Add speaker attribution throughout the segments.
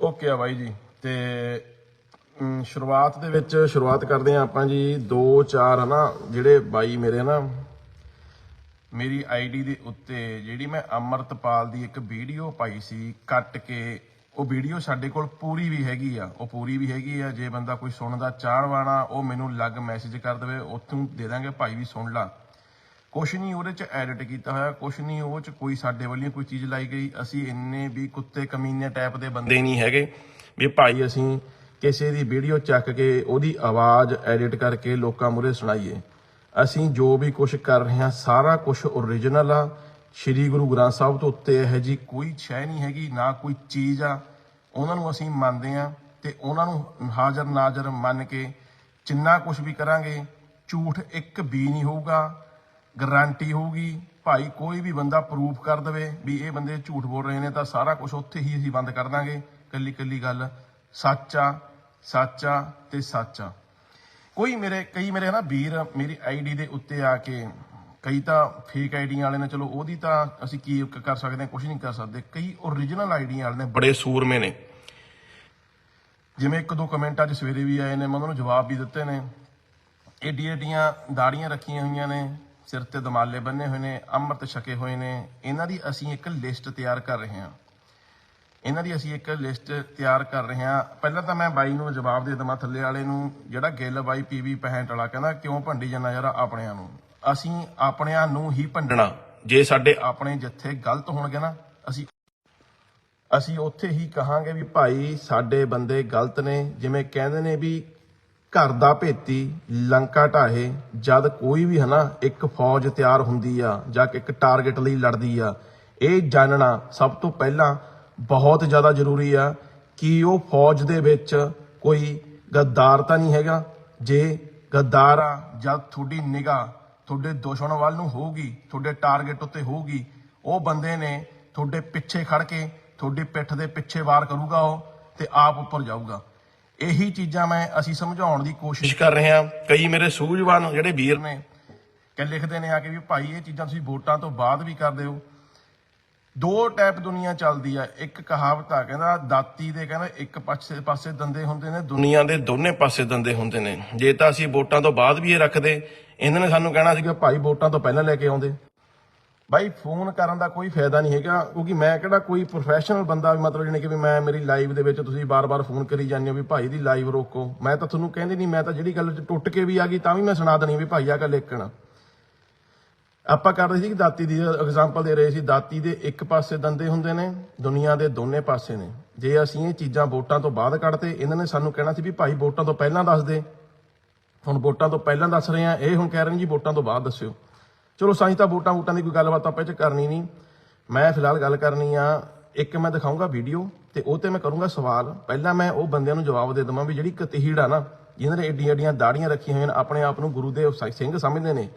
Speaker 1: Okay ਆ ਬਾਈ ਜੀ, ਤੇ ਸ਼ੁਰੂਆਤ ਦੇ ਵਿੱਚ ਸ਼ੁਰੂਆਤ ਕਰਦੇ ਆ ਆਪਾਂ ਜੀ 2 4 ਹਨਾ, ਜਿਹੜੇ ਬਾਈ ਮੇਰੇ ਨਾ ਮੇਰੀ ਆਈਡੀ ਦੇ ਉੱਤੇ ਜਿਹੜੀ ਮੈਂ ਅਮਰਤਪਾਲ ਦੀ ਇੱਕ ਵੀਡੀਓ ਪਾਈ ਸੀ, ਕੱਟ ਕੇ, ਉਹ ਵੀਡੀਓ ਸਾਡੇ ਕੋਲ ਪੂਰੀ ਵੀ ਹੈਗੀ ਆ, ਉਹ ਪੂਰੀ ਵੀ ਹੈਗੀ ਆ, ਜੇ ਬੰਦਾ ਕੋਈ ਸੁਣਦਾ ਚਾਹਵਾਨਾ ਉਹ ਮੈਨੂੰ ਲੱਗ ਮੈਸੇਜ ਕਰ ਦੇਵੇ, ਉੱਥੋਂ ਦੇ ਦਾਂਗੇ, ਭਾਈ ਵੀ ਸੁਣ ਲਾ। ਕੁਛ ਨਹੀਂ ਉਹਦੇ ਚ ਐਡਿਟ ਕੀਤਾ ਹੋਇਆ, ਕੁਛ ਨਹੀਂ ਉਹ ਚ ਕੋਈ ਸਾਡੇ ਵੱਲੋਂ ਕੋਈ ਚੀਜ਼ ਲਾਈ ਗਈ। ਅਸੀਂ ਇੰਨੇ ਵੀ ਕੁੱਤੇ ਕਮੀਨੇ ਟਾਈਪ ਦੇ ਬੰਦੇ ਨਹੀਂ ਹੈਗੇ ਵੀ ਭਾਈ ਅਸੀਂ ਕਿਸੇ ਦੀ ਵੀਡੀਓ ਚੱਕ ਕੇ ਉਹਦੀ ਆਵਾਜ਼ ਐਡਿਟ ਕਰਕੇ ਲੋਕਾਂ ਮੂਹਰੇ ਸੁਣਾਈਏ। ਅਸੀਂ ਜੋ ਵੀ ਕੁਝ ਕਰ ਰਹੇ ਹਾਂ, ਸਾਰਾ ਕੁਝ ਓਰੀਜਨਲ ਆ। ਸ੍ਰੀ ਗੁਰੂ ਗ੍ਰੰਥ ਸਾਹਿਬ ਤੋਂ ਉੱਤੇ ਇਹ ਜੀ ਕੋਈ ਸ਼ੈ ਨਹੀਂ ਹੈਗੀ, ਨਾ ਕੋਈ ਚੀਜ਼ ਆ। ਉਹਨਾਂ ਨੂੰ ਅਸੀਂ ਮੰਨਦੇ ਆ ਤੇ ਉਹਨਾਂ ਨੂੰ ਹਾਜ਼ਰ ਨਾਜ਼ਰ ਮੰਨ ਕੇ ਜਿੰਨਾ ਕੁਝ ਵੀ ਕਰਾਂਗੇ, ਝੂਠ ਇੱਕ ਵੀ ਨਹੀਂ ਹੋਊਗਾ। ਗਾਰੰਟੀ ਹੋਊਗੀ, ਭਾਈ ਕੋਈ ਵੀ ਬੰਦਾ ਪ੍ਰੂਫ ਕਰ ਦਵੇ ਵੀ ਇਹ ਬੰਦੇ ਝੂਠ ਬੋਲ ਰਹੇ ਨੇ, ਤਾਂ ਸਾਰਾ ਕੁਝ ਉੱਥੇ ਹੀ ਅਸੀਂ ਬੰਦ ਕਰ ਦਾਂਗੇ। ਕੱਲੀ ਕੱਲੀ ਗੱਲ, ਸੱਚਾ ਸੱਚਾ ਤੇ ਸੱਚਾ ਕੋਈ ਮੇਰੇ, ਕਈ ਮੇਰੇ ਨਾ ਵੀਰ ਮੇਰੀ ਆਈਡੀ ਦੇ ਉੱਤੇ ਆ ਕੇ, ਕਈ ਤਾਂ ਫੇਕ ਆਈਡੀਆਂ ਵਾਲੇ ਨੇ, ਚਲੋ ਉਹਦੀ ਤਾਂ ਅਸੀਂ ਕੀ ਕਰ ਸਕਦੇ ਹਾਂ ਕੁਝ ਨਹੀਂ ਕਰ ਸਕਦੇ। ਕਈ ਓਰੀਜਨਲ ਆਈਡੀਆਂ ਵਾਲੇ ਨੇ, ਬੜੇ ਸੂਰਮੇ ਨੇ। ਜਿਵੇਂ ਇੱਕ ਦੋ ਕਮੈਂਟ ਅੱਜ ਸਵੇਰੇ ਵੀ ਆਏ ਨੇ, ਮੈਂ ਉਹਨਾਂ ਨੂੰ ਜਵਾਬ ਵੀ ਦਿੱਤੇ ਨੇ। ਏਡੀ ਏਡੀਆਂ ਦਾੜੀਆਂ ਰੱਖੀਆਂ ਹੋਈਆਂ ਨੇ। ਸਿਰ ਤੇ ਦਮਾਲੇ ਬੰਨੇ ਹੋਏ ਨੇ, ਅੰਮ੍ਰਿਤ ਛਕੇ ਹੋਏ ਨੇ। ਇਹਨਾਂ ਦੀ ਅਸੀਂ ਇੱਕ ਲਿਸਟ ਤਿਆਰ ਕਰ ਰਹੇ ਹਾਂ। ਇਹਨਾਂ ਦੀ ਅਸੀਂ ਇੱਕ ਲਿਸਟ ਤਿਆਰ ਕਰ ਰਹੇ ਹਾਂ। ਪਹਿਲਾਂ ਤਾਂ ਮੈਂ ਬਾਈ ਨੂੰ ਜਵਾਬ ਦੇ ਦਵਾਂ ਥੱਲੇ ਵਾਲੇ ਨੂੰ, ਜਿਹੜਾ ਗਿੱਲ ਬਾਈ ਪੀਵੀ 65 ਵਾਲਾ ਕਹਿੰਦਾ, ਕਿਉਂ ਭੰਡੀ ਜਾਂਦਾ ਯਾਰ ਆਪਣਿਆਂ ਨੂੰ? ਅਸੀਂ ਆਪਣਿਆਂ ਨੂੰ ਹੀ ਭੰਡਣਾ। ਜੇ ਸਾਡੇ ਆਪਣੇ ਜੱਥੇ ਗਲਤ ਹੋਣਗੇ ਨਾ, ਅਸੀਂ ਅਸੀਂ ਉੱਥੇ ਹੀ ਕਹਾਂਗੇ ਵੀ ਭਾਈ ਸਾਡੇ ਬੰਦੇ ਗਲਤ ਨੇ। ਜਿਵੇਂ ਕਹਿੰਦੇ ਨੇ ਵੀ ਘਰ ਦਾ ਭੇਤੀ ਲੰਕਾ ਢਾਹੇ, ਜਦ ਕੋਈ ਵੀ ਹਨਾ, ਇੱਕ ਫੌਜ ਤਿਆਰ ਹੁੰਦੀ ਆ ਜਾਂ ਇੱਕ ਟਾਰਗੇਟ ਲਈ ਲੜਦੀ ਆ, ਇਹ ਜਾਣਨਾ ਸਭ ਤੋਂ ਪਹਿਲਾਂ ਬਹੁਤ ਜ਼ਿਆਦਾ ਜ਼ਰੂਰੀ ਆ ਕਿ ਉਹ ਫੌਜ ਦੇ ਵਿੱਚ ਕੋਈ ਗੱਦਾਰ ਤਾਂ ਨਹੀਂ ਹੈਗਾ। ਜੇ ਗੱਦਾਰ ਆ, ਜਦ ਤੁਹਾਡੀ ਨਿਗਾਹ ਤੁਹਾਡੇ ਦੁਸ਼ਮਣ ਵੱਲ ਨੂੰ ਹੋਊਗੀ, ਤੁਹਾਡੇ ਟਾਰਗੇਟ ਉੱਤੇ ਹੋਊਗੀ, ਉਹ ਬੰਦੇ ਨੇ ਤੁਹਾਡੇ ਪਿੱਛੇ ਖੜ ਕੇ ਤੁਹਾਡੀ ਪਿੱਠ ਦੇ ਪਿੱਛੇ ਵਾਰ ਕਰੂਗਾ ਉਹ ਤੇ ਆਪ ਉੱਪਰ ਜਾਊਗਾ। ਇਹੀ ਚੀਜ਼ਾਂ ਮੈਂ ਅਸੀਂ ਸਮਝਾਉਣ ਦੀ ਕੋਸ਼ਿਸ਼ ਕਰ ਰਹੇ ਹਾਂ। ਕਈ ਮੇਰੇ ਸੂਝਵਾਨ ਜਿਹੜੇ ਵੀਰ ਨੇ। ਕਿ ਲਿਖਦੇ ਨੇ ਆ ਕੇ ਵੀ ਭਾਈ ਇਹ ਚੀਜ਼ਾਂ ਤੁਸੀਂ ਵੋਟਾਂ ਤੋਂ ਬਾਅਦ ਵੀ ਕਰਦੇ ਹੋ। ਦੋ ਟਾਈਪ ਦੁਨੀਆ ਚੱਲਦੀ ਆ ਇੱਕ ਕਹਾਵਤ ਆ ਕਹਿੰਦਾ ਦਾਤੀ ਦੇ ਕਹਿੰਦਾ ਇੱਕ ਪਾਸੇ ਪਾਸੇ ਦੰਦੇ ਹੁੰਦੇ ਨੇ ਦੁਨੀਆ ਦੇ ਦੋਨੇ ਪਾਸੇ ਦੰਦੇ ਹੁੰਦੇ ਨੇ। ਜੇ ਤਾਂ ਅਸੀਂ ਵੋਟਾਂ ਤੋਂ ਬਾਅਦ ਵੀ ਇਹ ਰੱਖਦੇ ਇਹਨਾਂ ਨੇ ਸਾਨੂੰ ਕਹਿਣਾ ਸੀਗਾ ਭਾਈ ਵੋਟਾਂ ਤੋਂ ਪਹਿਲਾਂ ਲੈ ਕੇ ਆਉਂਦੇ। ਬਾਈ ਫੋਨ ਕਰਨ ਦਾ ਕੋਈ ਫਾਇਦਾ ਨਹੀਂ ਹੈਗਾ, ਕਿਉਂਕਿ ਮੈਂ ਕਿਹੜਾ ਕੋਈ ਪ੍ਰੋਫੈਸ਼ਨਲ ਬੰਦਾ ਵੀ ਮਤਲਬ ਜਿਹਨੇ ਕਿ ਵੀ ਮੈਂ ਮੇਰੀ ਲਾਈਵ ਦੇ ਵਿੱਚ ਤੁਸੀਂ ਬਾਰ-ਬਾਰ ਫੋਨ ਕਰੀ ਜਾਂਦੇ ਹੋ ਵੀ ਭਾਈ ਦੀ ਲਾਈਵ ਰੋਕੋ। ਮੈਂ ਤਾਂ ਤੁਹਾਨੂੰ ਕਹਿੰਦੀ ਨਹੀਂ, ਮੈਂ ਤਾਂ ਜਿਹੜੀ ਗੱਲ ਟੁੱਟ ਕੇ ਵੀ ਆ ਗਈ ਤਾਂ ਵੀ ਮੈਂ ਸੁਣਾ ਦੇਣੀ ਵੀ ਭਾਈ ਆ ਗੱਲ ਲੇਖਣ ਆਪਾਂ ਕਰ ਰਹੇ ਸੀ ਕਿ ਦਾਤੀ ਦੀ ਐਗਜ਼ਾਮਪਲ ਦੇ ਰਹੇ ਸੀ, ਦਾਤੀ ਦੇ ਇੱਕ ਪਾਸੇ ਦੰਦੇ ਹੁੰਦੇ ਨੇ, ਦੁਨੀਆ ਦੇ ਦੋਨੇ ਪਾਸੇ ਨੇ। ਜੇ ਅਸੀਂ ਇਹ ਚੀਜ਼ਾਂ ਵੋਟਾਂ ਤੋਂ ਬਾਅਦ ਕੱਢਤੇ, ਇਹਨਾਂ ਨੇ ਸਾਨੂੰ ਕਹਿਣਾ ਸੀ ਵੀ ਭਾਈ ਵੋਟਾਂ ਤੋਂ ਪਹਿਲਾਂ ਦੱਸ ਦੇ। ਹੁਣ ਵੋਟਾਂ ਤੋਂ ਪਹਿਲਾਂ ਦੱਸ ਰਹੇ ਆ ਇਹ ਹੁਣ ਕਹਿ ਰਹੇ ਨੇ ਜੀ ਵੋਟਾਂ ਤੋਂ ਬਾਅਦ ਦੱਸਿਓ। ਚਲੋ ਸਾਈਂ ਤਾਂ ਵੋਟਾਂ ਵੋਟਾਂ ਦੀ ਕੋਈ ਗੱਲਬਾਤ ਆਪਾਂ ਇਹ ਚ ਕਰਨੀ ਨਹੀਂ। ਮੈਂ ਫਿਲਹਾਲ ਗੱਲ ਕਰਨੀ ਆ, ਇੱਕ ਮੈਂ ਦਿਖਾਉਂਗਾ ਵੀਡੀਓ ਤੇ ਉਹ ਤੇ ਮੈਂ ਕਰੂੰਗਾ ਸਵਾਲ। ਪਹਿਲਾਂ ਮੈਂ ਉਹ ਬੰਦਿਆਂ ਨੂੰ ਜਵਾਬ ਦੇ ਦਵਾਂ ਵੀ ਜਿਹੜੀ ਕਤੀੜ ਆ ਨਾ ਜਿਨ੍ਹਾਂ ਨੇ ਏਡੀਆਂ ਏਡੀਆਂ ਦਾੜੀਆਂ ਰੱਖੀਆਂ ਹੋਈਆਂ ਨੇ, ਆਪਣੇ ਆਪ ਨੂੰ ਗੁਰੂ ਦੇ ਸਿੰਘ ਸਮਝਦੇ ਨੇ।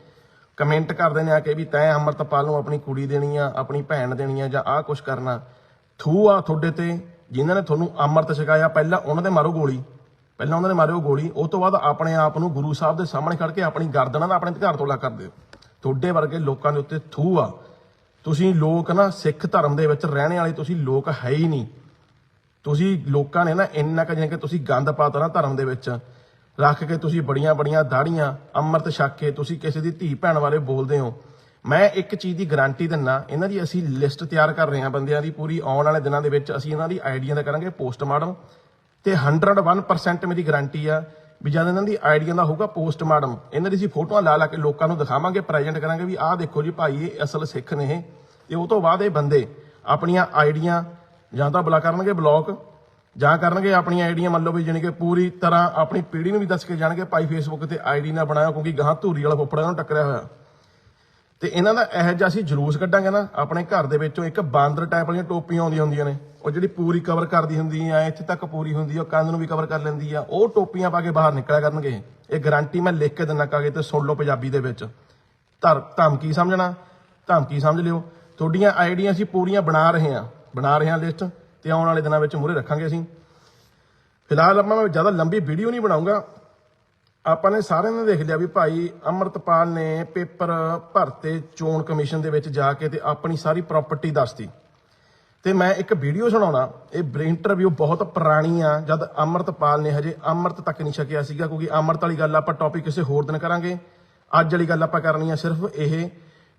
Speaker 1: ਕਮੈਂਟ ਕਰਦੇ ਨੇ ਆ ਕੇ ਵੀ ਤੈਂ ਅੰਮ੍ਰਿਤਪਾਲ ਨੂੰ ਆਪਣੀ ਕੁੜੀ ਦੇਣੀ ਆ, ਆਪਣੀ ਭੈਣ ਦੇਣੀ ਆ ਜਾਂ ਆਹ ਕੁਛ ਕਰਨਾ। ਥੂ ਆ ਤੁਹਾਡੇ ਤੇ ਜਿਨ੍ਹਾਂ ਨੇ ਤੁਹਾਨੂੰ ਅੰਮ੍ਰਿਤ ਛਕਾਇਆ, ਪਹਿਲਾਂ ਉਹਨਾਂ ਦੇ ਮਾਰੋ ਗੋਲੀ। ਪਹਿਲਾਂ ਉਹਨਾਂ ਨੇ ਮਾਰਿਓ ਗੋਲੀ ਉਸ ਤੋਂ ਬਾਅਦ ਆਪਣੇ ਆਪ ਨੂੰ ਗੁਰੂ ਸਾਹਿਬ ਦੇ ਸਾਹਮਣੇ ਖੜ ਕੇ ਆਪਣੀ ਗਰਦਨਾਂ ਦਾ ਆਪਣੇ ਘਰ ਤੋਲਾ ਕਰ ਦਿਓ। ਤੁਹਾਡੇ ਵਰਗੇ ਲੋਕਾਂ ਦੇ ਉੱਤੇ ਥੂ ਆ। ਤੁਸੀਂ ਲੋਕ ਨਾ ਸਿੱਖ ਧਰਮ ਦੇ ਵਿੱਚ ਰਹਿਣ ਵਾਲੇ ਤੁਸੀਂ ਲੋਕ ਹੈ ਹੀ ਨਹੀਂ। ਤੁਸੀਂ ਲੋਕਾਂ ਨੇ ਨਾ ਇੰਨਾ ਕੁ ਜਿਵੇਂ ਕਿ ਤੁਸੀਂ ਗੰਦ ਪਾਤਾ ਨਾ ਧਰਮ ਦੇ ਵਿੱਚ। ਰੱਖ ਕੇ ਤੁਸੀਂ ਬੜੀਆਂ ਬੜੀਆਂ ਦਾੜੀਆਂ, ਅੰਮ੍ਰਿਤ ਛੱਕ ਕੇ ਤੁਸੀਂ ਕਿਸੇ ਦੀ ਧੀ ਭੈਣ ਬਾਰੇ ਬੋਲਦੇ ਹੋ। ਮੈਂ ਇੱਕ ਚੀਜ਼ ਦੀ ਗਾਰੰਟੀ ਦਿੰਨਾ, ਇਹਨਾਂ ਦੀ ਅਸੀਂ ਲਿਸਟ ਤਿਆਰ ਕਰ ਰਹੇ ਹਾਂ ਬੰਦਿਆਂ ਦੀ ਪੂਰੀ। ਆਉਣ ਵਾਲੇ ਦਿਨਾਂ ਦੇ ਵਿੱਚ ਅਸੀਂ ਇਹਨਾਂ ਦੀ ਆਈਡੀਆਂ ਦਾ ਕਰਾਂਗੇ ਪੋਸਟਮਾਰਟਮ ਤੇ 101% ਮੇਰੀ ਗਾਰੰਟੀ ਆ। ਵੀ ਜਦ ਇਹਨਾਂ ਦੀ ਆਈਡੀਆਂ ਦਾ ਹੋਊਗਾ ਪੋਸਟਮਾਰਟਮ, ਇਹਨਾਂ ਦੀ ਅਸੀਂ ਫੋਟੋਆਂ ਲਾ ਲਾ ਕੇ ਲੋਕਾਂ ਨੂੰ ਦਿਖਾਵਾਂਗੇ ਪ੍ਰੈਜ਼ੈਂਟ ਕਰਾਂਗੇ ਵੀ ਆਹ ਦੇਖੋ ਜੀ ਭਾਈ, ਇਹ ਅਸਲ ਸਿੱਖ ਨੇ ਇਹ। ਤੇ ਉਹ ਤੋਂ ਬਾਅਦ ਇਹ ਬੰਦੇ ਆਪਣੀਆਂ ਆਈਡੀਆਂ ਜਾਂ ਤਾਂ ਬਲਾ ਕਰਨਗੇ ਬਲੌਕ ਜਾਂ ਕਰਨਗੇ ਆਪਣੀਆਂ ਆਈਡੀਆਂ, ਮੰਨ ਲਓ ਵੀ ਜਾਣੀ ਕਿ ਪੂਰੀ ਤਰ੍ਹਾਂ ਆਪਣੀ ਪੀੜ੍ਹੀ ਨੂੰ ਵੀ ਦੱਸ ਕੇ ਜਾਣਗੇ, ਭਾਈ ਫੇਸਬੁੱਕ ਤੇ ਆਈਡੀ ਨਾ ਬਣਾਇਆ ਕਿਉਂਕਿ ਗਾਂ ਧੂਰੀ ਵਾਲਾ ਫੁੱਫੜਾ ਨੂੰ ਟੱਕਰਿਆ ਹੋਇਆ। ਤੇ ਇਹਨਾਂ ਦਾ ਇਹੋ ਜਿਹਾ ਅਸੀਂ ਜਲੂਸ ਕੱਢਾਂਗੇ ਨਾ, ਆਪਣੇ ਘਰ ਦੇ ਵਿੱਚੋਂ ਇੱਕ ਬਾਂਦਰ ਟਾਈਪ ਵਾਲੀਆਂ ਟੋਪੀਆਂ ਆਉਂਦੀਆਂ ਹੁੰਦੀਆਂ ਨੇ। ਉਹ ਜਿਹੜੀ ਪੂਰੀ ਕਵਰ ਕਰਦੀ ਹੁੰਦੀ ਆ, ਇੱਥੇ ਤੱਕ ਪੂਰੀ ਹੁੰਦੀ ਆ, ਉਹ ਕੰਨ ਨੂੰ ਵੀ ਕਵਰ ਕਰ ਲੈਂਦੀ ਆ, ਉਹ ਟੋਪੀਆਂ ਪਾ ਕੇ ਬਾਹਰ ਨਿਕਲਿਆ ਕਰਨਗੇ। ਇਹ ਗਾਰੰਟੀ ਮੈਂ ਲਿਖ ਕੇ ਦਿੰਨਾ ਕਾਗੇ ਤੇ, ਸੁਣ ਲਓ ਪੰਜਾਬੀ ਦੇ ਵਿੱਚ। ਧਰ ਧਮਕੀ ਸਮਝਣਾ? ਧਮਕੀ ਸਮਝ ਲਿਓ? ਤੁਹਾਡੀਆਂ ਆਈਡੀਆਂ ਅਸੀਂ ਪੂਰੀਆਂ ਬਣਾ ਰਹੇ ਹਾਂ। ਬਣਾ ਰਹੇ ਹਾਂ ਲਿਸਟ ਤੇ ਆਉਣ ਵਾਲੇ ਦਿਨਾਂ ਵਿੱਚ ਮੂਹਰੇ ਰੱਖਾਂਗੇ ਅਸੀਂ। ਫਿਲਹਾਲ ਆਪਾਂ ਮੈਂ ਜ਼ਿਆਦਾ ਲੰਬੀ ਵੀਡੀਓ ਨਹੀਂ ਬਣਾਉਂਗਾ। ਆਪਾਂ ਨੇ ਸਾਰਿਆਂ ਨੇ ਦੇਖ ਲਿਆ ਵੀ ਭਾਈ ਅਮਰਤਪਾਲ ਨੇ ਪੇਪਰ ਭਰਤੇ ਚੋਣ ਕਮਿਸ਼ਨ ਦੇ ਵਿੱਚ ਜਾ ਕੇ ਤੇ ਆਪਣੀ ਸਾਰੀ ਪ੍ਰਾਪਰਟੀ ਦੱਸਤੀ। ਤੇ ਮੈਂ ਇੱਕ ਵੀਡੀਓ ਸੁਣਾਉਣਾ। ਇਹ ਇੰਟਰਵਿਊ ਬਹੁਤ ਪੁਰਾਣੀ ਆ, ਜਦ ਅਮਰਤਪਾਲ ਨੇ ਹਜੇ ਅਮਰਤ ਤੱਕ ਨਹੀਂ ਛਕਿਆ ਸੀਗਾ, ਕਿਉਂਕਿ ਅਮਰਤ ਵਾਲੀ ਗੱਲ ਆਪਾਂ ਟੌਪਿਕ ਕਿਸੇ ਹੋਰ ਦਿਨ ਕਰਾਂਗੇ। ਅੱਜ ਵਾਲੀ ਗੱਲ ਆਪਾਂ ਕਰਨੀ ਆ ਸਿਰਫ ਇਹ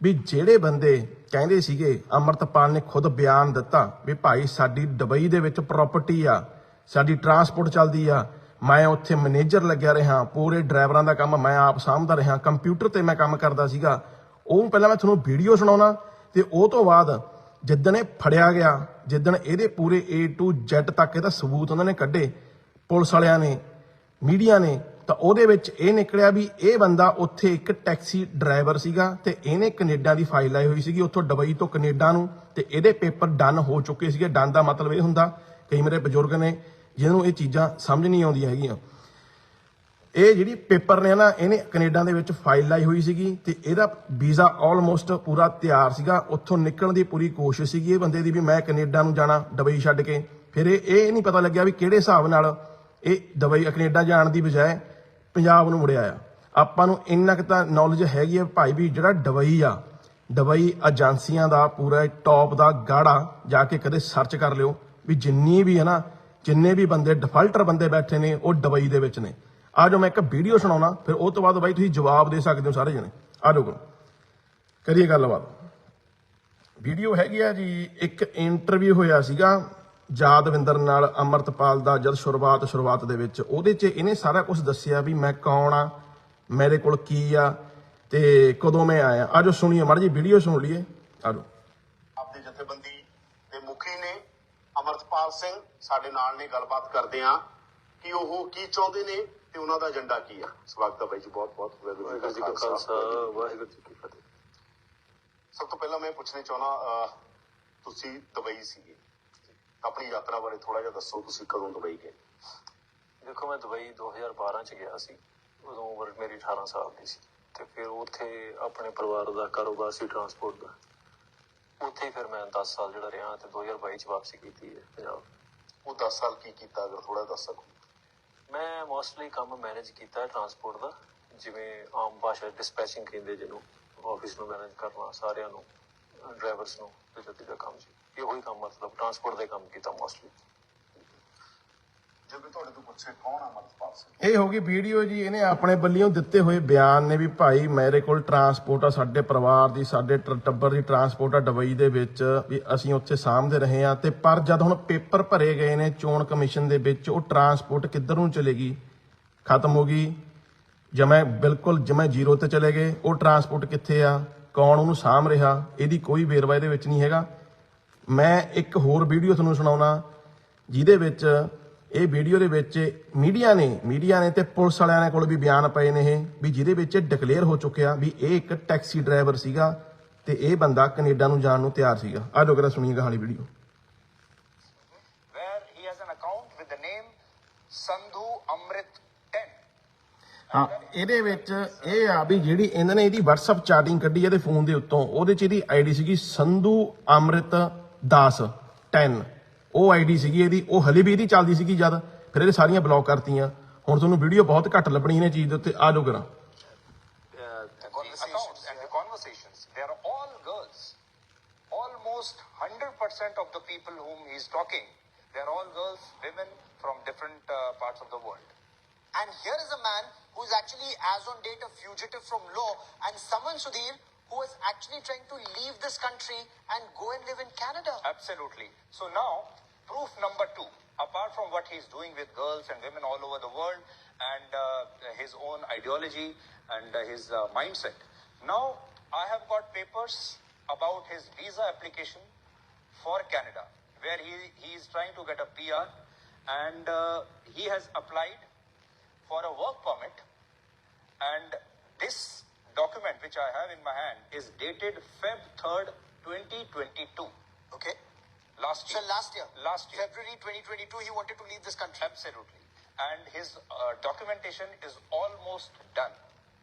Speaker 1: ਵੀ ਜਿਹੜੇ ਬੰਦੇ ਕਹਿੰਦੇ ਸੀਗੇ, ਅਮਰਤਪਾਲ ਨੇ ਖੁਦ ਬਿਆਨ ਦਿੱਤਾ ਵੀ ਭਾਈ ਸਾਡੀ ਦੁਬਈ ਦੇ ਵਿੱਚ ਪ੍ਰਾਪਰਟੀ ਆ, ਸਾਡੀ ਟਰਾਂਸਪੋਰਟ ਚੱਲਦੀ ਆ, ਮੈਂ ਉੱਥੇ ਮੈਨੇਜਰ ਲੱਗਿਆ ਰਿਹਾ, ਪੂਰੇ ਡਰਾਈਵਰਾਂ ਦਾ ਕੰਮ ਮੈਂ ਆਪ ਸਾਂਭਦਾ ਰਿਹਾ ਕੰਪਿਊਟਰ ਤੇ ਮੈਂ ਕੰਮ ਕਰਦਾ ਸੀਗਾ। ਉਹ ਪਹਿਲਾਂ ਮੈਂ ਤੁਹਾਨੂੰ ਵੀਡੀਓ ਸੁਣਾਉਣਾ, ਤੇ ਉਹ ਤੋਂ ਬਾਅਦ ਜਿੱਦਣ ਇਹ ਫੜਿਆ ਗਿਆ, ਜਿੱਦਣ ਇਹਦੇ ਪੂਰੇ A to Z ਤੱਕ ਇਹਦਾ ਸਬੂਤ ਉਹਨਾਂ ਨੇ ਕੱਢੇ, ਪੁਲਿਸ ਵਾਲਿਆਂ ਨੇ, ਮੀਡੀਆ ਨੇ, ਤਾਂ ਉਹਦੇ ਵਿੱਚ ਇਹ ਨਿਕਲਿਆ ਵੀ ਇਹ ਬੰਦਾ ਉੱਥੇ ਇੱਕ ਟੈਕਸੀ ਡਰਾਈਵਰ ਸੀਗਾ ਤੇ ਇਹਨੇ ਕੈਨੇਡਾ ਦੀ ਫਾਈਲ ਆਈ ਹੋਈ ਸੀਗੀ, ਉੱਥੋਂ ਦੁਬਈ ਤੋਂ ਕੈਨੇਡਾ ਨੂੰ, ਤੇ ਇਹਦੇ ਪੇਪਰ ਡਨ ਹੋ ਚੁੱਕੇ ਸੀਗੇ, ਡਨ ਦਾ ਮਤਲਬ ਇਹ ਹੁੰਦਾ, ਕਈ ਮੇਰੇ ਬਜ਼ੁਰਗ ਨੇ, ਜਿਹਨੂੰ ਇਹ ਚੀਜ਼ਾਂ ਸਮਝ ਨਹੀਂ ਆਉਂਦੀਆਂ ਹੈਗੀਆਂ। ਇਹ ਜਿਹੜੀ ਪੇਪਰ ਨੇ ਨਾ, ਇਹਨੇ ਕੈਨੇਡਾ ਦੇ ਵਿੱਚ ਫਾਈਲ ਲਾਈ ਹੋਈ ਸੀਗੀ ਤੇ ਇਹਦਾ ਵੀਜ਼ਾ ਆਲਮੋਸਟ ਪੂਰਾ ਤਿਆਰ ਸੀਗਾ। ਉੱਥੋਂ ਨਿਕਲਣ ਦੀ ਪੂਰੀ ਕੋਸ਼ਿਸ਼ ਸੀਗੀ ਇਹ ਬੰਦੇ ਦੀ ਵੀ ਮੈਂ ਕੈਨੇਡਾ ਨੂੰ ਜਾਣਾ, ਦੁਬਈ ਛੱਡ ਕੇ। ਫਿਰ ਇਹ ਇਹ ਨਹੀਂ ਪਤਾ ਲੱਗਿਆ ਵੀ ਕਿਹੜੇ ਹਿਸਾਬ ਨਾਲ ਇਹ ਦੁਬਈ, ਕੈਨੇਡਾ ਜਾਣ ਦੀ ਬਜਾਏ ਪੰਜਾਬ ਨੂੰ ਮੁੜਿਆ ਆ। ਆਪਾਂ ਨੂੰ ਇੰਨਾ ਕੁ ਤਾਂ ਨੌਲੇਜ ਹੈਗੀ ਹੈ ਭਾਈ ਵੀ ਜਿਹੜਾ ਦੁਬਈ ਆ, ਦੁਬਈ ਏਜੰਸੀਆਂ ਦਾ ਪੂਰਾ ਟੌਪ ਦਾ ਗਾੜਾ ਜਾ ਕੇ ਕਦੇ ਸਰਚ ਕਰ ਲਿਓ ਵੀ ਜਿੰਨੀ ਵੀ ਹੈ ਨਾ, ਜਿੰਨੇ ਵੀ ਬੰਦੇ ਡਿਫਾਲਟਰ ਬੰਦੇ ਬੈਠੇ ਨੇ ਉਹ ਦੁਬਈ ਦੇ ਵਿੱਚ ਨੇ। ਆ ਜਾਓ, ਮੈਂ ਇੱਕ ਵੀਡੀਓ ਸੁਣਾਉਣਾ, ਫਿਰ ਉਹ ਤੋਂ ਬਾਅਦ ਬਾਈ ਤੁਸੀਂ ਜਵਾਬ ਦੇ ਸਕਦੇ ਹੋ ਸਾਰੇ ਜਣੇ। ਆ ਜਾਓ ਕਰੀਏ ਗੱਲਬਾਤ। ਵੀਡੀਓ ਹੈਗੀ ਆ ਜੀ, ਇੱਕ ਇੰਟਰਵਿਊ ਹੋਇਆ ਸੀਗਾ ਜਾਦਵਿੰਦਰ ਨਾਲ ਅਮਰਤਪਾਲ ਦਾ ਜਦ ਸ਼ੁਰੂਆਤ ਸ਼ੁਰੂਆਤ ਦੇ ਵਿੱਚ। ਉਹਦੇ 'ਚ ਇਹਨੇ ਸਾਰਾ ਕੁਝ ਦੱਸਿਆ ਵੀ ਮੈਂ ਕੌਣ ਆ, ਮੇਰੇ ਕੋਲ ਕੀ ਆ, ਤੇ ਕਦੋਂ ਮੈਂ ਆਇਆ। ਆਜੋ ਸੁਣੀਏ ਮਾੜੀ ਜੀ ਵੀਡੀਓ ਸੁਣ ਲਈਏ। ਆਜੋ
Speaker 2: ਆਪਦੇ ਜਥੇਬੰਦੀ ਦੇ ਮੁਖੀ ਨੇ ਅਮਰਤਪਾਲ ਸਿੰਘ, ਸਾਡੇ ਨਾਲ ਨੇ ਗੱਲਬਾਤ ਕਰਦੇ ਆ ਕਿ ਉਹ ਕੀ ਚਾਹੁੰਦੇ ਨੇ ਤੇ ਉਹਨਾਂ ਦਾ ਏਜੰਡਾ ਕੀ ਆ? ਸਵਾਗਤ ਹੈ ਬਾਈ ਜੀ ਬਹੁਤ ਬਹੁਤ
Speaker 3: ਵਾਹਿਗੁਰੂ ਜੀ ਕਾ ਖਾਲਸਾ ਵਾਹਿਗੁਰੂ ਜੀ ਕੀ ਫਤਿਹ।
Speaker 2: ਸਭ ਤੋਂ ਪਹਿਲਾਂ ਮੈਂ ਪੁੱਛਣਾ ਅਹ, ਤੁਸੀਂ ਦੁਬਈ ਸੀਗੇ। ਆਪਣੀ ਯਾਤਰਾ ਬਾਰੇ ਥੋੜਾ ਜਿਹਾ ਦੱਸੋ ਤੁਸੀਂ ਕਦੋਂ ਦੁਬਈ ਗਏ?
Speaker 3: ਦੇਖੋ ਮੈਂ ਦੁਬਈ 2012 ਚ ਗਿਆ ਸੀ ਉਦੋਂ ਉਮਰ ਮੇਰੀ 18 ਸਾਲ ਦੀ ਸੀ। ਤੇ ਫਿਰ ਉੱਥੇ ਆਪਣੇ ਪਰਿਵਾਰ ਦਾ ਕਾਰੋਬਾਰ ਸੀ ਟਰਾਂਸਪੋਰਟ ਦਾ। ਉੱਥੇ ਫਿਰ ਮੈਂ 10 ਸਾਲ ਜਿਹੜਾ ਰਿਹਾ ਤੇ 2022 ਚ ਵਾਪਸੀ ਕੀਤੀ ਹੈ ਪੰਜਾਬ।
Speaker 2: ਉਹ 10 ਸਾਲ ਕੀ ਕੀਤਾ ਅਗਰ ਥੋੜਾ ਦੱਸ ਸਕੋ।
Speaker 3: ਮੈਂ ਮੋਸਟਲੀ ਕੰਮ ਮੈਨੇਜ ਕੀਤਾ ਟਰਾਂਸਪੋਰਟ ਦਾ, ਜਿਵੇਂ ਆਮ ਭਾਸ਼ਾ ਡਿਸਪੈਚਿੰਗ ਕਹਿੰਦੇ ਜਿਹਨੂੰ ਆਫਿਸ ਨੂੰ ਮੈਨੇਜ ਕਰਨਾ, ਸਾਰਿਆਂ ਨੂੰ ਡਰਾਈਵਰਸ ਨੂੰ ਤੇ ਜੱਦੀ ਦਾ ਕੰਮ ਸੀ। ਇਹੋ ਹੀ ਕੰਮ ਮਤਲਬ ਟਰਾਂਸਪੋਰਟ ਦਾ ਕੰਮ ਕੀਤਾ ਮੋਸਟਲੀ
Speaker 2: ਜੇ ਤੁਹਾਡੇ ਤੋਂ ਪੁੱਛੇ ਕੌਣ ਆ ਸਿੰਘ?
Speaker 1: ਇਹ ਹੋ ਗਈ ਵੀਡੀਓ ਜੀ, ਇਹਨੇ ਆਪਣੇ ਬੱਲੀਓਂ ਦਿੱਤੇ ਹੋਏ ਬਿਆਨ ਨੇ ਵੀ ਭਾਈ ਮੇਰੇ ਕੋਲ ਟਰਾਂਸਪੋਰਟ ਆ, ਸਾਡੇ ਪਰਿਵਾਰ ਦੀ, ਸਾਡੇ ਟ- ਟੱਬਰ ਦੀ ਟਰਾਂਸਪੋਰਟ ਆ ਦੁਬਈ ਦੇ ਵਿੱਚ, ਵੀ ਅਸੀਂ ਉੱਥੇ ਸਾਂਭਦੇ ਰਹੇ ਆ ਤੇ ਪਰ ਜਦ ਹੁਣ ਪੇਪਰ ਭਰੇ ਗਏ ਨੇ ਚੋਣ ਕਮਿਸ਼ਨ ਦੇ ਵਿੱਚ, ਉਹ ਟਰਾਂਸਪੋਰਟ ਕਿੱਧਰ ਨੂੰ ਚਲੇਗੀ ਖਤਮ ਹੋ ਗਈ। ਜਮੈ ਬਿਲਕੁਲ ਜਮੈ ਜ਼ੀਰੋ ਤੇ ਚਲੇ ਗਏ। ਉਹ ਟਰਾਂਸਪੋਰਟ ਕਿੱਥੇ ਆ? ਕੌਣ ਉਹਨੂੰ ਸਾਂਭ ਰਿਹਾ? ਇਹਦੀ ਕੋਈ ਵੇਰਵਾ ਇਹਦੇ ਵਿੱਚ ਨਹੀਂ ਹੈਗਾ। ਮੈਂ ਇੱਕ ਹੋਰ ਵੀਡੀਓ ਤੁਹਾਨੂੰ ਸੁਣਾਉਣਾ, ਜਿਹਦੇ ਵਿੱਚ ਇਹ ਵੀਡੀਓ ਦੇ ਵਿੱਚ ਮੀਡੀਆ ਨੇ ਮੀਡੀਆ ਨੇ ਤੇ ਪੁਲਿਸ ਵਾਲਿਆਂ ਨੇ ਕੋਲ ਵੀ ਬਿਆਨ ਪਏ ਨੇ ਇਹ ਵੀ ਜਿਹਦੇ ਵਿੱਚ ਡਿਕਲੇਅਰ ਹੋ ਚੁੱਕਿਆ ਵੀ ਇਹ ਇੱਕ ਟੈਕਸੀ ਡਰਾਈਵਰ ਸੀਗਾ ਤੇ ਇਹ ਬੰਦਾ ਕੈਨੇਡਾ ਨੂੰ ਜਾਣ ਨੂੰ ਤਿਆਰ ਸੀਗਾ। ਆ ਜੋ ਕਰਾ ਸੁਣੀਏ ਕਹਾਣੀ video.
Speaker 4: Where he has an account with the name Sandhu Amrit 10.
Speaker 1: ਹਾਂ ਇਹਦੇ ਵਿੱਚ ਇਹ ਆ ਵੀ ਜਿਹੜੀ ਇਹਨਾਂ ਨੇ ਇਹਦੀ WhatsApp ਚੈਟਿੰਗ ਕੱਢੀ ਇਹਦੇ ਫੋਨ ਦੇ ਉੱਤੋਂ ਉਹਦੇ ਚ ਇਹਦੀ ਆਈਡੀ ਸੀਗੀ ਸੰਧੂ ਅਮਰਿਤ ਦਾਸ 10 ਉਹ ਆਈਡੀ ਸੀਗੀ ਇਹਦੀ ਉਹ ਹਲੇ ਵੀ ਇਹਦੀ ਚੱਲਦੀ ਸੀਗੀ ਜਦ ਫਿਰ ਇਹਦੇ ਸਾਰੀਆਂ ਬਲੌਕ ਕਰਤੀਆਂ ਹੁਣ ਤੁਹਾਨੂੰ ਵੀਡੀਓ ਬਹੁਤ ਘੱਟ ਲੱਭਣੀ ਇਹਨੇ ਚੀਜ਼ ਦੇ ਉੱਤੇ ਆ ਜੋ ਕਰਾਂ
Speaker 4: The accounts and the conversations, they are all girls. Almost 100% of the people whom he is talking, they are all girls, women from different uh, parts of the world.
Speaker 5: And here is a man who is actually, as on date, a fugitive from law, and someone, Sudhir, who is actually trying to leave this country and go and live in Canada.
Speaker 4: Absolutely. So now, proof number two, apart from what he's doing with girls and women all over the world and uh, his own ideology and uh, his uh, mindset, now I have got papers about his visa application for Canada, where he, he is trying to get a PR and uh, he has applied for a work permit and this document which I have in my hand is dated Feb 3rd, 2022.
Speaker 5: Okay.
Speaker 4: Last year.
Speaker 5: So last year,
Speaker 4: Last year.
Speaker 5: February 2022, he wanted to leave this country.
Speaker 4: Absolutely. And his uh, documentation is almost done,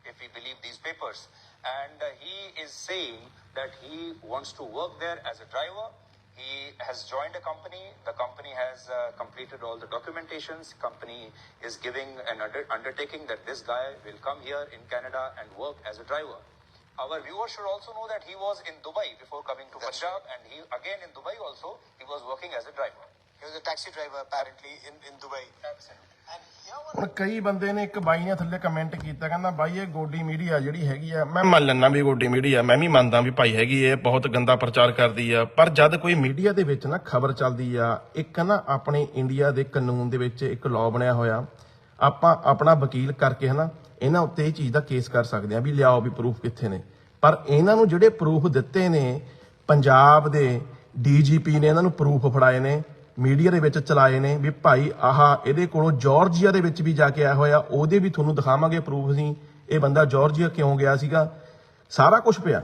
Speaker 4: if we believe these papers. And uh, he is saying that he wants to work there as a driver. He has joined a company. The company has uh, completed all the documentations. Company is giving an under- undertaking that this guy will come here in Canada and work as a driver. Our viewers should also know that he was in Dubai before coming to
Speaker 5: That's
Speaker 4: Punjab, and he again in Dubai also he was working as a driver.
Speaker 5: He was a taxi driver apparently in, in Dubai.
Speaker 4: Absolutely.
Speaker 1: ਹੁਣ ਕਈ ਬੰਦੇ ਨੇ ਇੱਕ ਬਾਈ ਨੇ ਥੱਲੇ comment ਕੀਤਾ ਕਹਿੰਦਾ ਬਾਈ ਇਹ ਗੋਡੀ ਮੀਡੀਆ ਜਿਹੜੀ ਹੈਗੀ ਆ ਮੈਂ ਮੰਨ ਲੈਣਾ ਵੀ ਗੋਡੀ ਮੀਡੀਆ ਮੈਂ ਵੀ ਮੰਨਦਾ ਵੀ ਭਾਈ ਹੈਗੀ ਇਹ ਬਹੁਤ ਗੰਦਾ ਪ੍ਰਚਾਰ ਕਰਦੀ ਆ ਪਰ ਜਦ ਕੋਈ ਮੀਡੀਆ ਦੇ ਵਿੱਚ ਨਾ ਖਬਰ ਚੱਲਦੀ ਆ ਇੱਕ ਨਾ ਆਪਣੇ ਇੰਡੀਆ ਦੇ ਕਾਨੂੰਨ ਦੇ ਵਿੱਚ ਇੱਕ ਲਾਅ ਬਣਿਆ ਹੋਇਆ ਆਪਾਂ ਆਪਣਾ ਵਕੀਲ ਕਰਕੇ ਹਨਾ ਇਹਨਾਂ ਉੱਤੇ ਇਹ ਚੀਜ਼ ਦਾ ਕੇਸ ਕਰ ਸਕਦੇ ਆ ਵੀ ਲਿਆਓ ਵੀ ਪ੍ਰੂਫ ਕਿੱਥੇ ਨੇ। ਪਰ ਇਹਨਾਂ ਨੂੰ ਜਿਹੜੇ ਪ੍ਰੂਫ ਦਿੱਤੇ ਨੇ, ਪੰਜਾਬ ਦੇ ਡੀਜੀਪੀ ਨੇ ਇਹਨਾਂ ਨੂੰ ਪ੍ਰੂਫ ਫੜਾਏ ਨੇ ਮੀਡੀਆ ਦੇ ਵਿੱਚ ਚਲਾਏ ਨੇ ਵੀ ਭਾਈ ਆਹ ਇਹਦੇ ਕੋਲੋਂ ਜਾਰਜੀਆ ਦੇ ਵਿੱਚ ਵੀ ਜਾ ਕੇ ਆਇਆ ਹੋਇਆ, ਉਹਦੇ ਵੀ ਤੁਹਾਨੂੰ ਦਿਖਾਵਾਂਗੇ ਪ੍ਰੂਫ ਅਸੀਂ, ਇਹ ਬੰਦਾ ਜਾਰਜੀਆ ਕਿਉਂ ਗਿਆ ਸੀਗਾ। ਸਾਰਾ ਕੁਝ ਪਿਆ।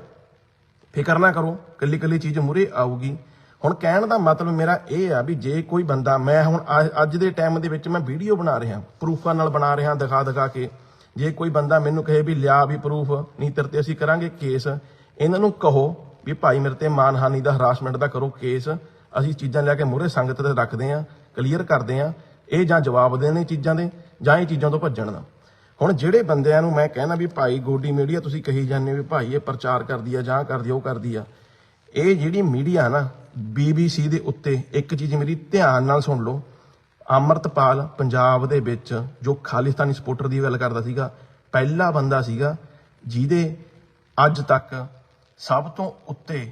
Speaker 1: ਫਿਕਰ ਨਾ ਕਰੋ ਕੱਲੀ ਕੱਲੀ ਚੀਜ਼ ਮੁਰੇ ਆਊਗੀ। ਹੁਣ ਕਹਿਣ ਦਾ ਮਤਲਬ ਮੇਰਾ ਇਹ ਆ ਵੀ ਜੇ ਕੋਈ ਬੰਦਾ, ਮੈਂ ਹੁਣ ਅ- ਅੱਜ ਦੇ ਟਾਈਮ ਦੇ ਵਿੱਚ ਮੈਂ ਵੀਡੀਓ ਬਣਾ ਰਿਹਾ ਪ੍ਰੂਫਾਂ ਨਾਲ ਬਣਾ ਰਿਹਾ ਦਿਖਾ ਦਿਖਾ ਕੇ। ਜੇ ਕੋਈ ਬੰਦਾ ਮੈਨੂੰ ਕਹੇ ਵੀ ਲਿਆ ਵੀ ਪ੍ਰੂਫ ਨਹੀਂ ਤੇਰੇ ਤੇ ਅਸੀਂ ਕਰਾਂਗੇ ਕੇਸ ਇਹਨਾਂ ਨੂੰ ਕਹੋ ਵੀ ਭਾਈ ਮੇਰੇ ਤੇ ਮਾਨਹਾਨੀ ਦਾ ਹਰਾਸਮੈਂਟ ਦਾ ਕਰੋ ਕੇਸ ਅਸੀਂ ਚੀਜ਼ਾਂ ਲੈ ਕੇ ਮੂਹਰੇ ਸੰਗਤ ਤੇ ਰੱਖਦੇ ਆਂ ਕਲੀਅਰ ਕਰਦੇ ਆਂ, ਇਹ ਜਾਂ ਜਵਾਬ ਦੇਣ ਇਹ ਚੀਜ਼ਾਂ ਦੇ, ਜਾਂ ਇਹ ਚੀਜ਼ਾਂ ਤੋਂ ਭੱਜਣ ਦਾ ਹੁਣ ਜਿਹੜੇ ਬੰਦਿਆਂ ਨੂੰ ਮੈਂ ਕਹਿਣਾ ਵੀ ਭਾਈ ਗੋਡੀ ਮੀਡੀਆ ਤੁਸੀਂ ਕਹੀ ਜਾਂਦੇ ਹੋ ਵੀ ਭਾਈ ਇਹ ਪ੍ਰਚਾਰ ਕਰਦੀ ਆ ਜਾਂ ਕਰਦੀ ਉਹ ਕਰਦੀ ਆ, ਇਹ ਜਿਹੜੀ ਮੀਡੀਆ ਨਾ BBC ਦੇ ਉੱਤੇ ਇੱਕ ਚੀਜ਼ ਮੇਰੀ ਧਿਆਨ ਨਾਲ ਸੁਣ ਲਓ। ਅਮਰਤਪਾਲ ਪੰਜਾਬ ਦੇ ਵਿੱਚ, ਜੋ ਖਾਲਿਸਤਾਨੀ ਸਪੋਰਟਰ ਦੀ ਗੱਲ ਕਰਦਾ ਸੀਗਾ, ਪਹਿਲਾ ਬੰਦਾ ਸੀਗਾ ਜਿਹਦੇ ਅੱਜ ਤੱਕ ਸਭ ਤੋਂ ਉੱਤੇ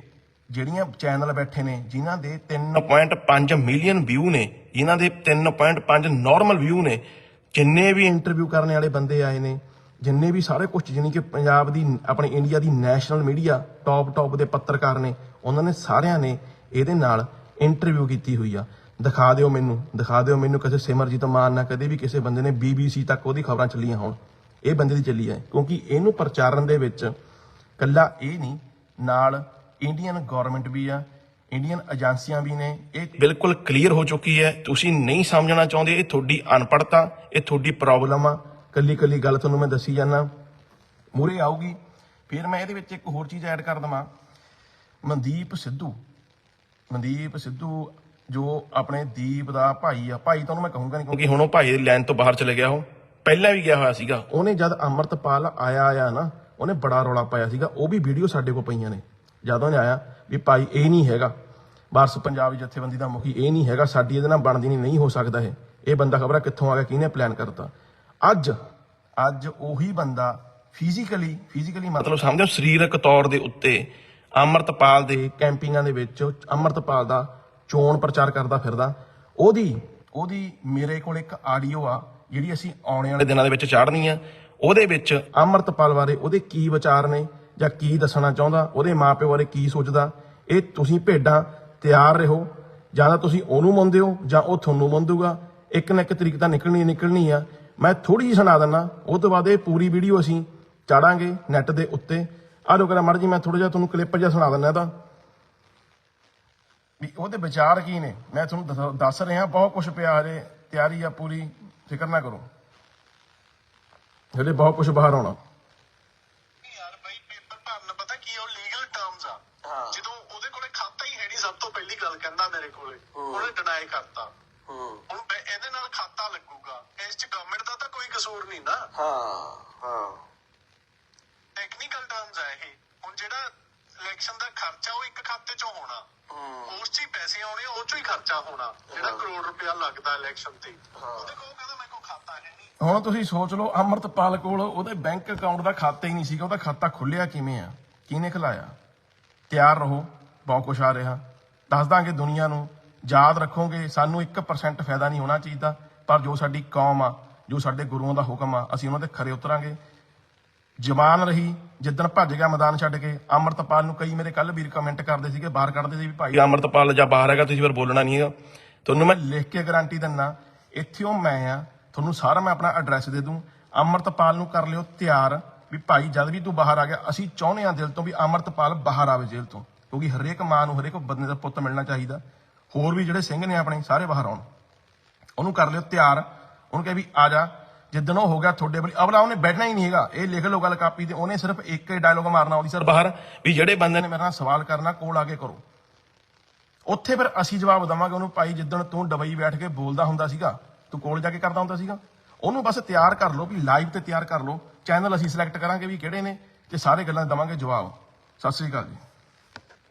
Speaker 1: ਜਿਹੜੀਆਂ ਚੈਨਲ ਬੈਠੇ ਨੇ, ਜਿਨ੍ਹਾਂ ਦੇ 3.5 ਮਿਲੀਅਨ ਵਿਊ ਨੇ, ਜਿਨ੍ਹਾਂ ਦੇ 3.5 ਨਾਰਮਲ ਵਿਊ ਨੇ, ਜਿੰਨੇ ਵੀ ਇੰਟਰਵਿਊ ਕਰਨ ਵਾਲੇ ਬੰਦੇ ਆਏ ਨੇ, ਜਿੰਨੇ ਵੀ ਸਾਰੇ ਕੁਝ ਜਾਣੀ ਕਿ ਪੰਜਾਬ ਦੀ, ਆਪਣੇ ਇੰਡੀਆ ਦੀ ਨੈਸ਼ਨਲ ਮੀਡੀਆ ਟੌਪ ਟੌਪ ਦੇ ਪੱਤਰਕਾਰ ਨੇ, ਉਹਨਾਂ ਨੇ ਸਾਰਿਆਂ ਨੇ ਇਹਦੇ ਨਾਲ ਇੰਟਰਵਿਊ ਕੀਤੀ ਹੋਈ ਆ। ਦਿਖਾ ਦਿਓ ਮੈਨੂੰ, ਦਿਖਾ ਦਿਓ ਮੈਨੂੰ ਕਿਸੇ ਸਿਮਰਜੀਤ ਮਾਨ ਨਾ ਕਦੇ ਵੀ ਕਿਸੇ ਬੰਦੇ ਨੇ BBC ਤੱਕ ਉਹਦੀ ਖਬਰਾਂ ਚੱਲੀਆਂ ਹੋਣ। ਇਹ ਬੰਦੇ ਦੀ ਚੱਲੀ ਹੈ, ਕਿਉਂਕਿ ਇਹਨੂੰ ਪ੍ਰਚਾਰਨ ਦੇ ਵਿੱਚ ਕੱਲਾ ਇਹ ਨਹੀਂ, ਨਾਲ ਇੰਡੀਅਨ ਗਵਰਨਮੈਂਟ ਵੀ ਆ ਇੰਡੀਅਨ ਏਜੰਸੀਆਂ ਵੀ ਨੇ, ਇਹ ਬਿਲਕੁਲ ਕਲੀਅਰ ਹੋ ਚੁੱਕੀ ਹੈ। ਤੁਸੀਂ ਨਹੀਂ ਸਮਝਣਾ ਚਾਹੁੰਦੇ, ਇਹ ਤੁਹਾਡੀ ਅਨਪੜਤਾ ਇਹ ਤੁਹਾਡੀ ਪ੍ਰੋਬਲਮ ਆ। ਕੱਲੀ ਕੱਲੀ ਗੱਲ ਤੁਹਾਨੂੰ ਮੈਂ ਦੱਸੀ ਜਾਂਦਾ। ਮੂਰੇ ਆਊਗੀ, ਫਿਰ ਮੈਂ ਇਹਦੇ ਵਿੱਚ ਇੱਕ ਹੋਰ ਚੀਜ਼ ਐਡ ਕਰ ਦਵਾਂ। ਮਨਦੀਪ ਸਿੱਧੂ ਮਨਦੀਪ ਸਿੱਧੂ ਜੋ ਆਪਣੇ ਦੀਪ ਦਾ ਭਾਈ ਆ, ਭਾਈ ਤਾਂ ਉਹਨੂੰ ਮੈਂ ਕਹੂੰਗਾ ਨਹੀਂ ਕਿਉਂਕਿ ਹੁਣ ਉਹ ਭਾਈ ਦੀ ਲਾਈਨ ਤੋਂ ਬਾਹਰ ਚਲੇ ਗਿਆ ਉਹ। ਪਹਿਲਾਂ ਵੀ ਗਿਆ ਹੋਇਆ ਸੀਗਾ। ਉਹਨੇ ਜਦ ਅਮਰਤਪਾਲ ਆਇਆ ਆਇਆ ਨਾ, ਉਹਨੇ ਬੜਾ ਰੌਲਾ ਪਾਇਆ ਸੀਗਾ। ਉਹ ਵੀ ਵੀਡੀਓ ਸਾਡੇ ਕੋਲ ਪਈਆਂ ਨੇ। ਜਦ ਉਹਨੇ ਆਇਆ ਵੀ ਭਾਈ ਇਹ ਨਹੀਂ ਹੈਗਾ। ਵਾਰਸ ਪੰਜਾਬ ਜਥੇਬੰਦੀ ਦਾ ਮੁਖੀ ਇਹ ਨਹੀਂ ਹੈਗਾ। ਸਾਡੀ ਇਹਦੇ ਨਾਲ ਬਣਦੀ ਨਹੀਂ ਨਹੀਂ ਹੋ ਸਕਦਾ ਇਹ। ਇਹ ਬੰਦਾ ਖਬਰ ਕਿੱਥੋਂ ਆ ਗਿਆ, ਕਿਹਨੇ ਪਲਾਨ ਕਰਤਾ? ਅੱਜ ਅੱਜ ਉਹੀ ਬੰਦਾ ਫਿਜ਼ੀਕਲੀ ਫਿਜ਼ੀਕਲੀ ਮਤਲਬ ਸਮਝੋ, ਸਰੀਰਕ ਤੌਰ ਦੇ ਉੱਤੇ ਅਮਰਤਪਾਲ ਦੇ ਕੈਂਪਿੰਗਾਂ ਦੇ ਵਿੱਚ, ਅਮਰਤਪਾਲ ਦਾ ਚੋਣ ਪ੍ਰਚਾਰ ਕਰਦਾ ਫਿਰਦਾ। ਉਹਦੀ ਉਹਦੀ ਮੇਰੇ ਕੋਲ ਇੱਕ ਆਡੀਓ ਆ, ਜਿਹੜੀ ਅਸੀਂ ਆਉਣੇ ਵਾਲੇ ਦਿਨਾਂ ਦੇ ਵਿੱਚ ਚਾੜਨੀ ਆ। ਉਹਦੇ ਵਿੱਚ ਅਮਰਤਪਾਲ ਬਾਰੇ ਉਹਦੇ ਕੀ ਵਿਚਾਰ ਨੇ ਜਾਂ ਕੀ ਦੱਸਣਾ ਚਾਹੁੰਦਾ, ਉਹਦੇ ਮਾਪਿਓ ਬਾਰੇ ਕੀ ਸੋਚਦਾ। ਇਹ ਤੁਸੀਂ ਭੇਡਾਂ ਤਿਆਰ ਰਹੋ। ਜਾਂ ਤਾਂ ਤੁਸੀਂ ਉਹਨੂੰ ਮੰਨਦੇ ਹੋ, ਜਾਂ ਉਹ ਤੁਹਾਨੂੰ ਮੰਨੂਗਾ ਇੱਕ ਨਾ ਇੱਕ ਤਰੀਕ ਤਾਂ ਨਿਕਲਣੀ ਨਿਕਲਣੀ ਆ। ਮੈਂ ਥੋੜੀ ਜਿਹੀ ਸੁਣਾ ਦਿੰਦਾ ਉਹ ਤੋਂ ਬਾਅਦ ਇਹ ਪੂਰੀ ਵੀਡੀਓ ਅਸੀਂ ਚਾੜਾਂਗੇ ਨੈਟ ਦੇ ਉੱਤੇ। ਆਹ ਲੋ ਕਰਾ ਮੜ ਜੀ, ਮੈਂ ਥੋੜਾ ਜਿਹਾ ਤੁਹਾਨੂੰ ਕਲਿੱਪ ਜਿਹਾ ਸੁਣਾ ਦਿੰਦਾ ਇਹਦਾ। ਵੀ ਉਹਦੇ ਵਿਚਾਰ ਕੀ ਨੇ? ਮੈਂ ਤੁਹਾਨੂੰ ਦੱਸ- ਰਿਹਾ ਬਹੁਤ ਕੁਝ ਪਿਆ ਹਜੇ ਤਿਆਰੀ ਆ ਪੂਰੀ ਫਿਕਰ ਨਾ ਕਰੋ। ਹਲੇ ਬਹੁਤ ਕੁਝ ਬਾਹਰ ਆਉਣਾ।
Speaker 2: ਯਾਰ ਬਈ ਪੇਪਰ ਭਰਨ ਪਤਾ ਕੀ ਆ, ਉਹ ਲੀਗਲ ਟਰਮਸ ਆ। ਜਦੋਂ ਉਹਦੇ ਕੋਲੇ ਖਾਤਾ ਹੀ ਹੈ ਨਹੀਂ ਸਭ ਤੋਂ ਪਹਿਲੀ ਗੱਲ ਕਹਿੰਦਾ ਮੇਰੇ ਕੋਲੇ। ਉਹਨੇ ਡਿਨਾਈ ਕਰਤਾ। ਹੁਣ ਬੈ- ਇਹਦੇ ਨਾਲ ਖਾਤਾ ਲੱਗੂਗਾ। ਇਸ ਚ ਗਵਰਨਮੈਂਟ ਦਾ ਤਾਂ ਕੋਈ ਕਸੂਰ ਨਹੀਂ ਨਾ।
Speaker 5: ਹਾਂ ਹਾਂ।
Speaker 2: ਟੈਕਨੀਕਲ ਟਰਮਸ ਆ ਇਹ। ਹੁਣ ਜਿਹੜਾ ਇਲੈਕਸ਼ਨ ਦਾ ਖਰਚਾ ਉਹ ਇੱਕ ਖਾਤੇ ਚੋਂ ਹੋਣਾ। ਉਸ ਚ ਹੀ ਪੈਸੇ ਆਉਣੇ ਉਹ ਚੋਂ ਹੀ ਖਰਚਾ ਹੋਣਾ। ਜਿਹੜਾ ਕਰੋੜ ਰੁਪਇਆ ਲੱਗਦਾ ਇਲੈਕਸ਼ਨ ਤੇ। ਉਹਦੇ ਕੋਲ ਕਹਿੰਦਾ ਮੇਰੇ ਕੋਲ ਖਾਤਾ ਹੈ ਨਹੀਂ।
Speaker 1: ਹੁਣ ਤੁਸੀਂ ਸੋਚ ਲਓ ਅਮਰਤਪਾਲ ਕੋਲ ਉਹਦੇ ਬੈਂਕ ਅਕਾਊਂਟ ਦਾ ਖਾਤਾ ਹੀ ਨਹੀਂ ਸੀਗਾ। ਉਹਦਾ ਖਾਤਾ ਖੁੱਲਿਆ ਕਿਵੇਂ ਆ? ਕਿਹਨੇ ਖਿਲਾਇਆ ਤਿਆਰ ਰਹੋ ਬਹੁਤ ਕੁਛ ਆ ਰਿਹਾ। ਦੱਸ ਦਾਂਗੇ ਦੁਨੀਆ ਨੂੰ ਯਾਦ ਰੱਖੋਗੇ ਸਾਨੂੰ 1% ਫਾਇਦਾ ਨਹੀਂ ਹੋਣਾ ਚਾਹੀਦਾ। ਪਰ ਜੋ ਸਾਡੀ ਕੌਮ ਆ ਜੋ ਸਾਡੇ ਗੁਰੂਆਂ ਦਾ ਹੁਕਮ ਆ ਅਸੀਂ ਉਹਨਾਂ ਦੇ ਖਰੇ ਉਤਰਾਂਗੇ। ਜਵਾਨ ਰਹੀ ਜਿੱਦਣ ਭੱਜ ਗਿਆ ਮੈਦਾਨ ਛੱਡ ਕੇ ਅਮਰਤਪਾਲ ਨੂੰ ਕਈ ਮੇਰੇ ਕੱਲ ਵੀਰ ਕਮੈਂਟ ਕਰਦੇ ਸੀਗੇ ਬਾਹਰ ਕੱਢਦੇ ਸੀ ਵੀ ਭਾਈ ਅਮਰਤਪਾਲ ਜਾਂ ਬਾਹਰ ਹੈਗਾ ਤੁਸੀਂ ਫਿਰ ਬੋਲਣਾ ਨਹੀਂ ਹੈਗਾ। ਤੁਹਾਨੂੰ ਮੈਂ ਲਿਖ ਕੇ ਗਾਰੰਟੀ ਦਿੰਨਾ ਇੱਥੋਂ ਮੈਂ ਆ ਤੁਹਾਨੂੰ ਸਾਰਾ ਮੈਂ ਆਪਣਾ ਐਡਰੈਸ ਦੇ ਦੂੰ। ਅਮਰਤਪਾਲ ਨੂੰ ਕਰ ਲਿਓ ਤਿਆਰ ਵੀ ਭਾਈ ਜਦ ਵੀ ਤੂੰ ਬਾਹਰ ਆ ਗਿਆ ਅਸੀਂ ਚਾਹੁੰਦੇ ਆ ਦਿਲ ਤੋਂ ਵੀ ਅਮਰਤਪਾਲ ਬਾਹਰ ਆਵੇ ਜੇਲ੍ਹ ਤੋਂ ਕਿਉਂਕਿ ਹਰੇਕ ਮਾਂ ਨੂੰ ਹਰੇਕ ਬੰਦੇ ਦਾ ਪੁੱਤ ਮਿਲਣਾ ਚਾਹੀਦਾ। ਹੋਰ ਵੀ ਜਿਹੜੇ ਸਿੰਘ ਨੇ ਆਪਣੇ ਸਾਰੇ ਬਾਹਰ ਆਉਣ। ਉਹਨੂੰ ਕਰ ਲਿਓ ਤਿਆਰ ਉਹਨੂੰ ਕਹੇ ਵੀ ਆ ਜਾ ਜਿੱਦਣ ਉਹ ਹੋ ਗਿਆ ਤੁਹਾਡੇ ਬਲੀ ਅਗਲਾ ਉਹਨੇ ਬੈਠਣਾ ਹੀ ਨਹੀਂ ਹੈਗਾ। ਇਹ ਲਿਖ ਲਓ ਗੱਲ ਕਾਪੀ ਤੇ ਉਹਨੇ ਸਿਰਫ ਇੱਕ ਹੀ ਡਾਇਲੋਗ ਮਾਰਨਾ ਆਉਂਦੀ ਸਰ ਬਾਹਰ, ਵੀ ਜਿਹੜੇ ਬੰਦੇ ਨੇ ਮੇਰੇ ਨਾਲ ਸਵਾਲ ਕਰਨਾ, ਕੋਲ ਆ ਕੇ ਕਰੋ। ਉੱਥੇ ਫਿਰ ਅਸੀਂ ਜਵਾਬ ਦਵਾਂਗੇ ਉਹਨੂੰ, ਭਾਈ ਜਿੱਦਣ ਤੂੰ ਡਬਈ ਬੈਠ ਕੇ ਬੋਲਦਾ ਹੁੰਦਾ ਸੀਗਾ, ਤੂੰ ਕੋਲ ਜਾ ਕੇ ਕਰਦਾ ਹੁੰਦਾ ਸੀਗਾ। ਉਹਨੂੰ ਬਸ ਤਿਆਰ ਕਰ ਲਓ, ਵੀ ਲਾਈਵ ਤੇ ਤਿਆਰ ਕਰ ਲਓ। ਚੈਨਲ ਅਸੀਂ ਸਿਲੈਕਟ ਕਰਾਂਗੇ ਵੀ ਕਿਹੜੇ ਨੇ, ਤੇ ਸਾਰੇ ਗੱਲਾਂ ਦਵਾਂਗੇ ਜਵਾਬ। ਸਤਿ ਸ੍ਰੀ ਅਕਾਲ ਜੀ।